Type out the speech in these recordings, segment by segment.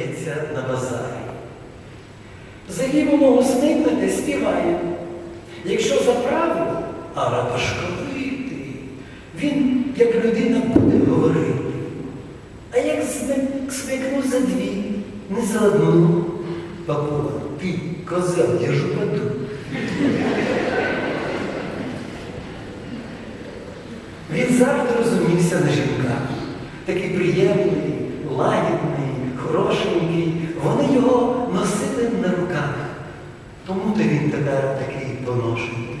продається на базарі. Загибаного зникнете, співає. Якщо за правду, а рапашковити, він, як людина, буде говорити. А як смикну за дві, не за одну. Папула, ти, козел, я ж упаду. Він завжди розумівся на жінках. Такий приємний, лагідний, хорошенький. Вони його носили на руках. Тому то він тепер такий поношений.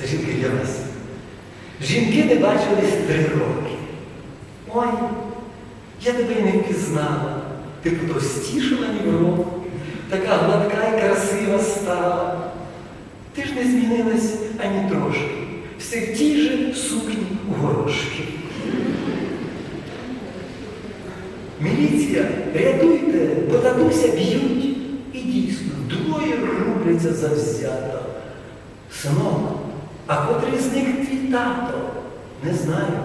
Це жінки для вас. Жінки не бачились три роки. Ой, я тебе не впізнала. Ти потовстішала ні в року, така гладка і красива стала. Ти ж не змінилась ані трошки. Все в тій же сукні у горошки. Міліція, рятуйте, бо татуся б'ють. І дійсно, двоє рубляться завзято. Синок, а котрий з них твій тато? Не знаю.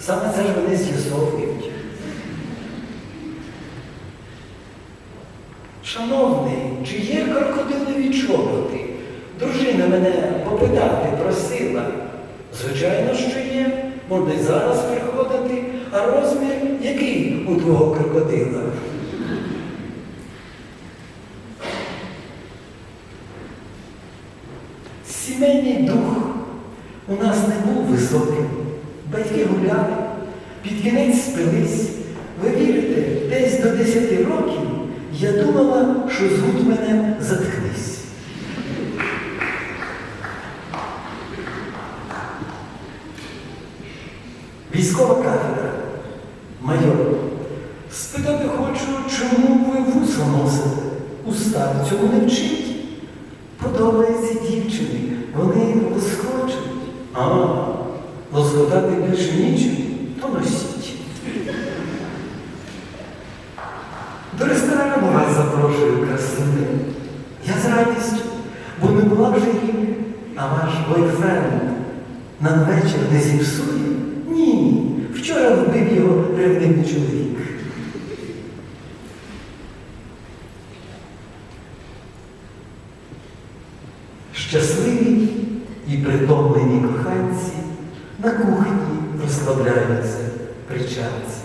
Саме це ж вони з'ясовують. Шановний, чи є крокодилові чоботи? Дружина мене попитати просила. Звичайно, що є. Можна й зараз приходити, а розмір який у твого крокодила? Сімейний дух у нас не був високим. Батьки гуляли, під кінець спились. Ви вірите, десь до 10 років я думала, що звуть мене заткнись. Військова кафедра. Майор. Спитати хочу, чому ви вуса носите? Уста цьому не вчить. Подобається дівчині, вони лоскочуть. А, лоскотати більше нічим, то носіть. До ресторану вас запрошую, красуни. Я з радістю, бо не була вже рік, а ваш бойфренд нам вечір не зіпсує? Ні. Вчора вбив його ревнивий чоловік. Щасливі і притомлені коханці на кухні розслабляються при чарці.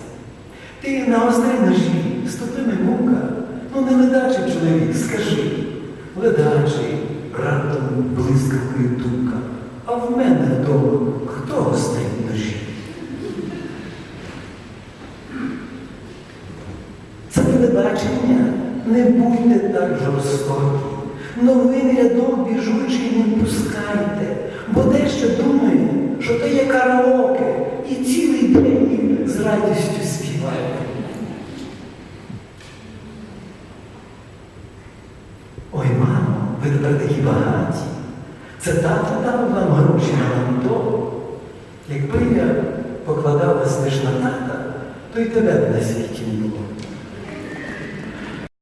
Ти на острій ножі з тупими мука, ну не ледачий чоловік, скажи, ледачий, раптом блискавкою дука, а в мене Це телебачення, не будьте так жорстокі. Новин рядом біжучий не пускайте, бо дещо думає, що то є караоке, і цілий день з радістю співає. Ой, мамо, ви тепер такі багаті. Це тато дав вам гроші на ланто. Якби я покладалась лиш на тата, то й тебе б на світі не було.